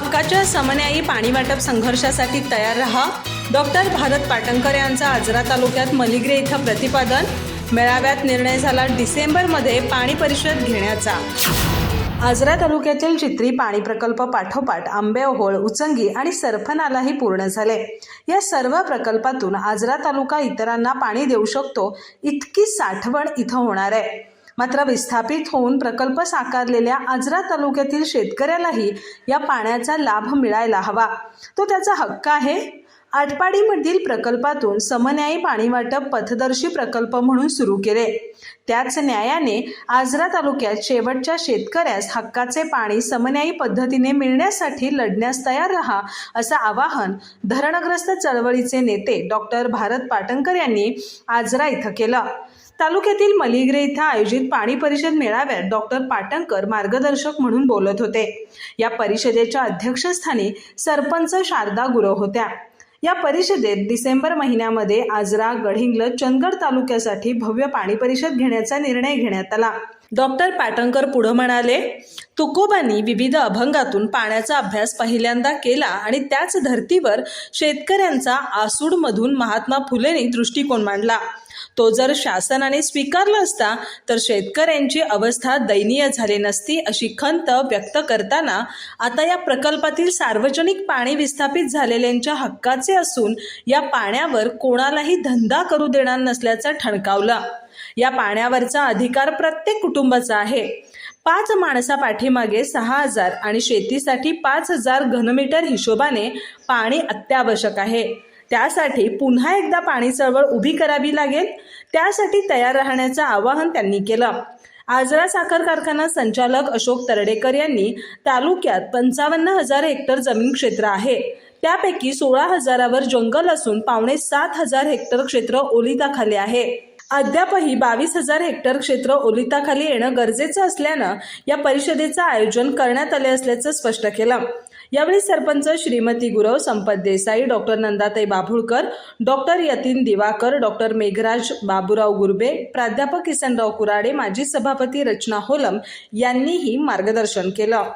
हक्काच्या समन्यायी पाणी वाटप संघर्षासाठी तयार रहा. डॉक्टर भारत पाटणकर यांचं आजरा तालुक्यात मलिग्रे इथं प्रतिपादन. मेळाव्यात निर्णय झाला डिसेंबरमध्ये पाणी परिषद घेण्याचा. आजरा तालुक्यातील चित्री पाणी प्रकल्प पाठोपाठ आंबेओहोळ उचंगी आणि सरफनालाही पूर्ण झाले. या सर्व प्रकल्पातून आजरा तालुका इतरांना पाणी देऊ शकतो. इतकी साठवण इथं होणार आहे. मात्र विस्थापित होऊन प्रकल्प साकारलेल्या आजरा तालुक्यातील शेतकऱ्यालाही या पाण्याचा लाभ मिळायला हवा. तो त्याचा हक्क आहे. आटपाडीमधील प्रकल्पातून समन्यायी पाणी वाटप पथदर्शी प्रकल्प म्हणून सुरू केले. त्याच न्यायाने आजरा तालुक्यात शेवटच्या शेतकऱ्यास हक्काचे पाणी समन्यायी पद्धतीने मिळण्यासाठी लढण्यास तयार रहा असं आवाहन धरणग्रस्त चळवळीचे नेते डॉक्टर भारत पाटणकर यांनी आजरा इथं केलं. तालुक्यातील मलिग्रे इथं आयोजित पाणी परिषद मेळाव्यात डॉक्टर पाटणकर मार्गदर्शक म्हणून बोलत होते. या परिषदेच्या अध्यक्षस्थानी सरपंच शारदा गुरव होत्या. या परिषदेत डिसेंबर महिन्यामध्ये आजरा गडहिंग्लज चंदगड तालुक्यासाठी भव्य पाणी परिषद घेण्याचा निर्णय घेण्यात आला. डॉक्टर पाटणकर पुढं म्हणाले तुकोबांनी विविध अभंगातून पाण्याचा अभ्यास पहिल्यांदा केला आणि त्याच धर्तीवर शेतकऱ्यांचा आसूडमधून महात्मा फुलेंनी दृष्टिकोन मांडला. तो जर शासनाने स्वीकारला असता तर शेतकऱ्यांची अवस्था दयनीय झाली नसती अशी खंत व्यक्त करताना आता या प्रकल्पातील सार्वजनिक पाणी विस्थापित झालेल्यांच्या हक्काचे असून या पाण्यावर कोणालाही धंदा करू देणार नसल्याचं ठणकावलं. या पाण्यावरचा अधिकार प्रत्येक कुटुंबाचा आहे. पाच माणसा पाठीमागे सहा हजार आणि शेतीसाठी पाच हजार घनमीटर हिशोबाने पाणी अत्यावश्यक आहे. त्यासाठी पुन्हा एकदा पाणी चळवळ उभी करावी लागेल. त्यासाठी तयार राहण्याचं आवाहन त्यांनी केलं. आजरा साखर कारखाना संचालक अशोक तरडेकर यांनी तालुक्यात पंचावन्न हजार हेक्टर जमीन क्षेत्र आहे. त्यापैकी सोळा हजारावर जंगल असून पावणे सात हजार हेक्टर क्षेत्र ओलिताखाली आहे. अद्यापही बावीस हजार हेक्टर क्षेत्र ओलिताखाली येणं गरजेचं असल्यानं या परिषदेचं आयोजन करण्यात आले असल्याचं स्पष्ट केलं. यावेळी sarpanch Shrimati Gurav Sampat Desai doctor Nandatai Babhulkar doctor Yatin Diwakar doctor Meghraj Baburao Gurbe प्राध्यापक किसनराव कुराडे माजी सभापती रचना होलम यांनीही मार्गदर्शन केलं.